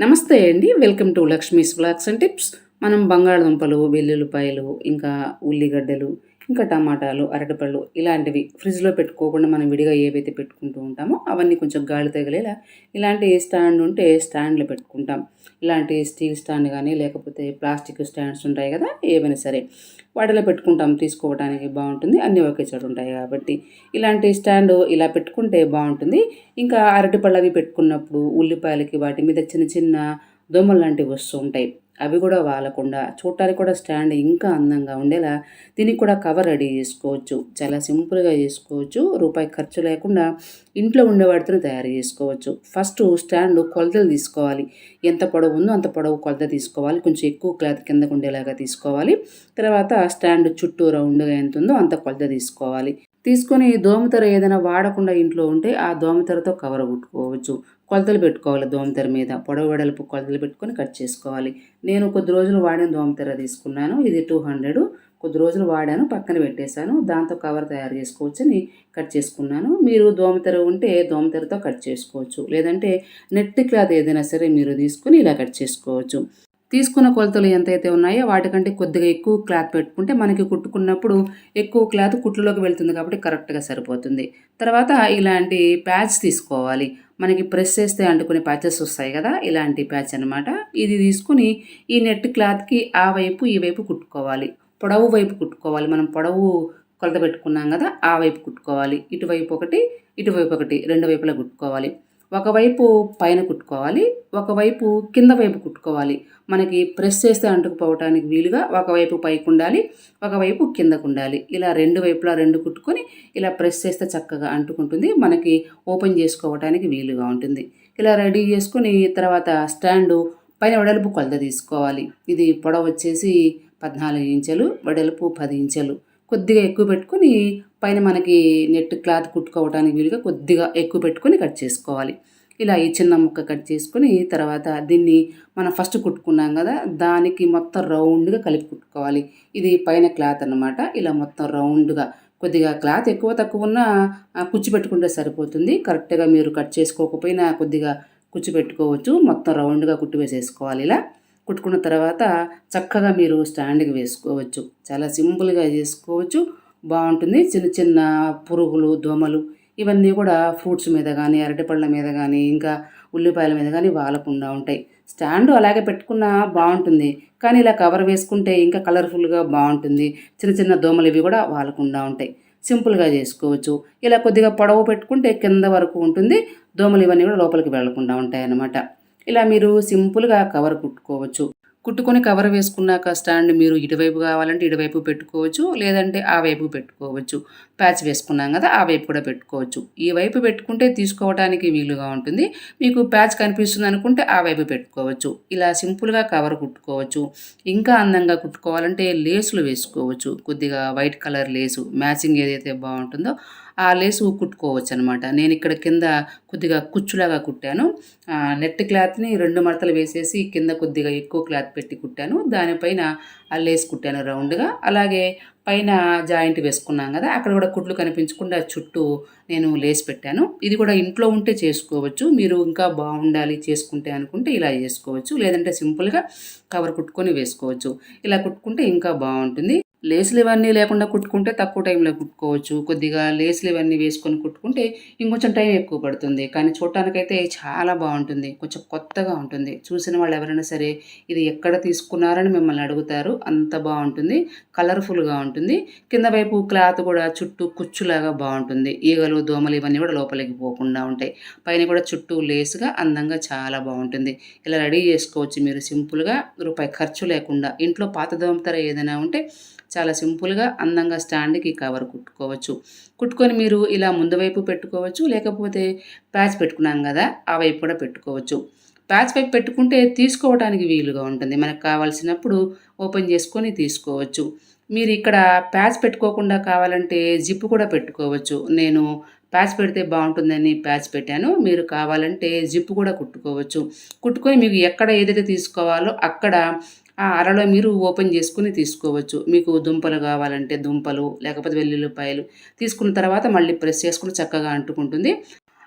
నమస్తే అండి. Welcome to Lakshmi's blogs and tips. మనం బంగాళదుంపలు వెల్లుల్లిపాయలు ఇంకా ఉల్లిగడ్డలు ఇంకా టమాటాలు అరటిపళ్ళు ఇలాంటివి ఫ్రిడ్జ్లో పెట్టుకోకుండా మనం విడిగా ఏవైతే పెట్టుకుంటూ ఉంటామో అవన్నీ కొంచెం గాలి తగిలేలా ఇలాంటి స్టాండ్ ఉంటే స్టాండ్లో పెట్టుకుంటాం. ఇలాంటి స్టీల్ స్టాండ్ కానీ లేకపోతే ప్లాస్టిక్ స్టాండ్స్ ఉంటాయి కదా ఏవైనా సరే వాటిలో పెట్టుకుంటాం. తీసుకోవడానికి బాగుంటుంది. అన్నీ ఒకే చోట ఉంటాయి కాబట్టి ఇలాంటి స్టాండ్ ఇలా పెట్టుకుంటే బాగుంటుంది. ఇంకా అరటిపళ్ళు అవి పెట్టుకున్నప్పుడు ఉల్లిపాయలకి వాటి మీద చిన్న చిన్న దోమలు లాంటివి వస్తూ ఉంటాయి. అవి కూడా వాలకుండా చూడటానికి కూడా స్టాండ్ ఇంకా అందంగా ఉండేలా దీనికి కూడా కవర్ రెడీ చేసుకోవచ్చు. చాలా సింపుల్గా చేసుకోవచ్చు. రూపాయి ఖర్చు లేకుండా ఇంట్లో ఉండే వాటితో తయారు చేసుకోవచ్చు. ఫస్ట్ స్టాండ్ కొలతలు తీసుకోవాలి. ఎంత పొడవు ఉందో అంత పొడవు కొలత తీసుకోవాలి. కొంచెం ఎక్కువ క్లాత్ కిందకు ఉండేలాగా తీసుకోవాలి. తర్వాత స్టాండ్ చుట్టూ రౌండ్గా ఎంత ఉందో అంత కొలత తీసుకోవాలి. తీసుకొని దోమతెర ఏదైనా వాడకుండా ఇంట్లో ఉంటే ఆ దోమతెరతో కవర్ కుట్టుకోవచ్చు. కొలతలు పెట్టుకోవాలి దోమతెర మీద. పొడవు వెడల్పు కొలతలు పెట్టుకొని కట్ చేసుకోవాలి. నేను కొద్ది రోజులు వాడిన దోమతెర తీసుకున్నాను. ఇది టూ హండ్రెడ్. కొద్ది రోజులు వాడాను. పక్కన పెట్టేశాను. దాంతో కవర్ తయారు చేసుకోవచ్చని కట్ చేసుకున్నాను. మీరు దోమతెర ఉంటే దోమతెరతో కట్ చేసుకోవచ్చు. లేదంటే నెట్ క్లాత్ ఏదైనా సరే మీరు తీసుకుని ఇలా కట్ చేసుకోవచ్చు. తీసుకున్న కొలతలు ఎంతైతే ఉన్నాయో వాటికంటే కొద్దిగా ఎక్కువ క్లాత్ పెట్టుకుంటే మనకి కుట్టుకున్నప్పుడు ఎక్కువ క్లాత్ కుట్లులోకి వెళ్తుంది కాబట్టి కరెక్ట్గా సరిపోతుంది. తర్వాత ఇలాంటి ప్యాచ్ తీసుకోవాలి. మనకి ప్రెస్ చేస్తే అంటుకునే ప్యాచెస్ వస్తాయి కదా ఇలాంటి ప్యాచ్ అనమాట ఇది తీసుకుని ఈ నెట్ క్లాత్కి ఆ వైపు ఈ వైపు కుట్టుకోవాలి. పొడవు వైపు కుట్టుకోవాలి. మనం పొడవు కొలత పెట్టుకున్నాం కదా ఆ వైపు కుట్టుకోవాలి. ఇటువైపు ఒకటి ఇటువైపు ఒకటి రెండు వైపులా కుట్టుకోవాలి. ఒకవైపు పైన కుట్టుకోవాలి ఒకవైపు కింద వైపు కుట్టుకోవాలి. మనకి ప్రెస్ చేస్తే అంటుకుపోవటానికి వీలుగా ఒకవైపు పైకి ఉండాలి ఒకవైపు కిందకు ఉండాలి. ఇలా రెండు వైపులా రెండు కుట్టుకొని ఇలా ప్రెస్ చేస్తే చక్కగా అంటుకుంటుంది. మనకి ఓపెన్ చేసుకోవటానికి వీలుగా ఉంటుంది. ఇలా రెడీ చేసుకుని తర్వాత స్టాండు పైన వెడల్పు కొలత తీసుకోవాలి. ఇది పొడవు వచ్చేసి పద్నాలుగు ఇంచెలు వెడల్పు పది ఇంచెలు. కొద్దిగా ఎక్కువ పెట్టుకొని పైన మనకి నెట్ క్లాత్ కుట్టుకోవడానికి వీలుగా కొద్దిగా ఎక్కువ పెట్టుకొని కట్ చేసుకోవాలి. ఇలా ఈ చిన్న ముక్క కట్ చేసుకొని తర్వాత దీన్ని మనం ఫస్ట్ కుట్టుకున్నాం కదా దానికి మొత్తం రౌండ్గా కలిపి కుట్టుకోవాలి. ఇది పైన క్లాత్ అనమాట ఇలా మొత్తం రౌండ్గా కొద్దిగా క్లాత్ ఎక్కువ తక్కువ ఉన్నా కుచ్చి పెట్టుకుంటే సరిపోతుంది. కరెక్ట్గా మీరు కట్ చేసుకోకపోయినా కొద్దిగా కుచ్చి పెట్టుకోవచ్చు. మొత్తం రౌండ్గా కుట్టి వేసేసుకోవాలి ఇలా. కుట్టుకున్న తర్వాత చక్కగా మీరు స్టాండ్కి వేసుకోవచ్చు. చాలా సింపుల్గా చేసుకోవచ్చు. బాగుంటుంది. చిన్న చిన్న పురుగులు దోమలు ఇవన్నీ కూడా ఫ్రూట్స్ మీద కానీ అరటిపళ్ళ మీద కానీ ఇంకా ఉల్లిపాయల మీద కానీ వాలకుండా ఉంటాయి. స్టాండ్ అలాగే పెట్టుకున్నా బాగుంటుంది. కానీ ఇలా కవర్ వేసుకుంటే ఇంకా కలర్ఫుల్గా బాగుంటుంది. చిన్న చిన్న దోమలు ఇవి కూడా వాలకుండా ఉంటాయి. సింపుల్గా చేసుకోవచ్చు. ఇలా కొద్దిగా పొడవు పెట్టుకుంటే కింద వరకు ఉంటుంది. దోమలు ఇవన్నీ కూడా లోపలికి వెళ్ళకుండా ఉంటాయి అన్నమాట ఇలా మీరు సింపుల్గా కవర్ కుట్టుకోవచ్చు. కుట్టుకొని కవర్ వేసుకున్నాక స్టాండ్ మీరు ఇటువైపు కావాలంటే ఇటువైపు పెట్టుకోవచ్చు లేదంటే ఆ వైపు పెట్టుకోవచ్చు. ప్యాచ్ వేసుకున్నాం కదా ఆ వైపు కూడా పెట్టుకోవచ్చు. ఈ వైపు పెట్టుకుంటే తీసుకోవడానికి వీలుగా ఉంటుంది. మీకు ప్యాచ్ కనిపిస్తుంది అనుకుంటే ఆ వైపు పెట్టుకోవచ్చు. ఇలా సింపుల్గా కవర్ కుట్టుకోవచ్చు. ఇంకా అందంగా కుట్టుకోవాలంటే లేసులు వేసుకోవచ్చు. కొద్దిగా వైట్ కలర్ లేసు మ్యాచింగ్ ఏదైతే బాగుంటుందో ఆ లేసు కుట్టుకోవచ్చు అనమాట నేను ఇక్కడ కింద కొద్దిగా కుచ్చులాగా కుట్టాను. నెట్ క్లాత్ని రెండు మడతలు వేసేసి కింద కొద్దిగా ఎక్కువ క్లాత్ పెట్టి కుట్టాను. దానిపైన ఆ లేస్ కుట్టాను రౌండ్గా. అలాగే పైన జాయింట్ వేసుకున్నాం కదా అక్కడ కూడా కుట్లు కనిపించకుండా చుట్టూ నేను లేసి పెట్టాను. ఇది కూడా ఇంట్లో ఉంటే చేసుకోవచ్చు మీరు ఇంకా బాగుండాలి చేసుకుంటే అనుకుంటే ఇలా చేసుకోవచ్చు లేదంటే సింపుల్గా కవర్ కుట్టుకొని వేసుకోవచ్చు. ఇలా కుట్టుకుంటే ఇంకా బాగుంటుంది. లేసులు ఇవన్నీ లేకుండా కుట్టుకుంటే తక్కువ టైంలో కుట్టుకోవచ్చు. కొద్దిగా లేసులు ఇవన్నీ వేసుకొని కుట్టుకుంటే ఇంకొంచెం టైం ఎక్కువ పడుతుంది. కానీ చూడటానికైతే చాలా బాగుంటుంది. కొంచెం కొత్తగా ఉంటుంది. చూసిన వాళ్ళు ఎవరైనా సరే ఇది ఎక్కడ తీసుకున్నారని మిమ్మల్ని అడుగుతారు. అంత బాగుంటుంది. కలర్ఫుల్గా ఉంటుంది. కింద వైపు క్లాత్ కూడా చుట్టూ కుచ్చులాగా బాగుంటుంది. ఈగలు దోమలు ఇవన్నీ కూడా లోపలికి పోకుండా ఉంటాయి. పైన కూడా చుట్టూ లేసుగా అందంగా చాలా బాగుంటుంది. ఇలా రెడీ చేసుకోవచ్చు మీరు సింపుల్గా. రూపాయి ఖర్చు లేకుండా. ఇంట్లో పాత దోమతర ఏదైనా ఉంటే చాలా సింపుల్గా అందంగా స్టాండ్కి కవర్ కుట్టుకోవచ్చు. కుట్టుకొని మీరు ఇలా ముందు వైపు పెట్టుకోవచ్చు లేకపోతే ప్యాచ్ పెట్టుకున్నాం కదా ఆ వైపు కూడా పెట్టుకోవచ్చు. ప్యాచ్ వైపు పెట్టుకుంటే తీసుకోవడానికి వీలుగా ఉంటుంది. మనకు కావాల్సినప్పుడు ఓపెన్ చేసుకొని తీసుకోవచ్చు. మీరు ఇక్కడ ప్యాచ్ పెట్టుకోకుండా కావాలంటే జిప్పు కూడా పెట్టుకోవచ్చు. నేను ప్యాచ్ పెడితే బాగుంటుందని ప్యాచ్ పెట్టాను. మీరు కావాలంటే జిప్పు కూడా కుట్టుకోవచ్చు. కుట్టుకొని మీకు ఎక్కడ ఏదైతే తీసుకోవాలో అక్కడ ఆ అరలో మీరు ఓపెన్ చేసుకుని తీసుకోవచ్చు. మీకు దుంపలు కావాలంటే దుంపలు లేకపోతే వెల్లుల్లిపాయలు తీసుకున్న తర్వాత మళ్ళీ ప్రెస్ చేసుకుని చక్కగా అంటుకుంటుంది.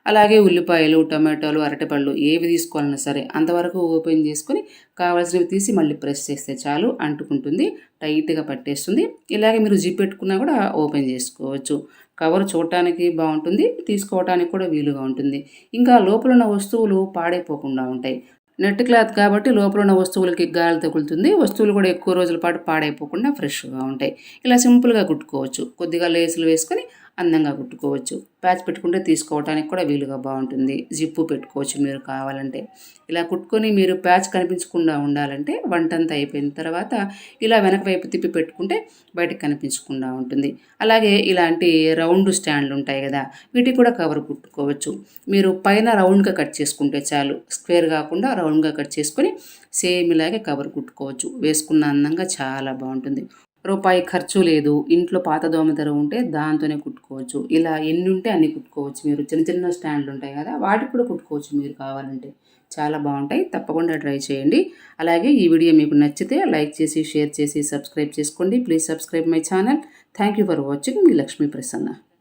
అలాగే ఉల్లిపాయలు టమాటాలు అరటిపళ్ళు ఏవి తీసుకోవాలన్నా సరే అంతవరకు ఓపెన్ చేసుకొని కావాల్సినవి తీసి మళ్ళీ ప్రెస్ చేస్తే చాలు అంటుకుంటుంది. టైట్గా పట్టేస్తుంది. ఇలాగే మీరు జిప్ పెట్టుకున్నా కూడా ఓపెన్ చేసుకోవచ్చు. కవర్ చూడటానికి బాగుంటుంది తీసుకోవడానికి కూడా వీలుగా ఉంటుంది. ఇంకా లోపల ఉన్న వస్తువులు పాడైపోకుండా ఉంటాయి. నెట్ క్లాత్ కాబట్టి లోపల ఉన్న వస్తువులకి గాలి తగులుతుంది. వస్తువులు కూడా ఎక్కువ రోజుల పాటు పాడైపోకుండా ఫ్రెష్గా ఉంటాయి. ఇలా సింపుల్గా కుట్టుకోవచ్చు. కొద్దిగా లేసులు వేసుకొని అందంగా కుట్టుకోవచ్చు. ప్యాచ్ పెట్టుకుంటే తీసుకోవడానికి కూడా వీలుగా బాగుంటుంది. జిప్పు పెట్టుకోవచ్చు మీరు కావాలంటే. ఇలా కుట్టుకొని మీరు ప్యాచ్ కనిపించకుండా ఉండాలంటే వంటంతా అయిపోయిన తర్వాత ఇలా వెనక వైపు తిప్పి పెట్టుకుంటే బయటకు కనిపించకుండా ఉంటుంది. అలాగే ఇలాంటి రౌండ్ స్టాండ్లు ఉంటాయి కదా వీటికి కూడా కవర్ కుట్టుకోవచ్చు. మీరు పైన రౌండ్గా కట్ చేసుకుంటే చాలు. స్క్వేర్ కాకుండా రౌండ్గా కట్ చేసుకొని సేమ్ ఇలాగే కవర్ కుట్టుకోవచ్చు. వేసుకున్న అందంగా చాలా బాగుంటుంది. రూపాయి ఖర్చు లేదు ఇంట్లో పాత దోమతెర ఉంటే దాంతోనే కుట్టుకోవచ్చు. ఇలా ఎన్ని ఉంటే అన్ని కుట్టుకోవచ్చు మీరు. చిన్న చిన్న స్టాండ్లు ఉంటాయి కదా వాటికి కూడా కుట్టుకోవచ్చు మీరు కావాలంటే. చాలా బాగుంటాయి. తప్పకుండా ట్రై చేయండి. అలాగే ఈ వీడియో మీకు నచ్చితే లైక్ చేసి షేర్ చేసి సబ్స్క్రైబ్ చేసుకోండి. Please subscribe my channel. Thank you for watching. Me Lakshmi Prasanna.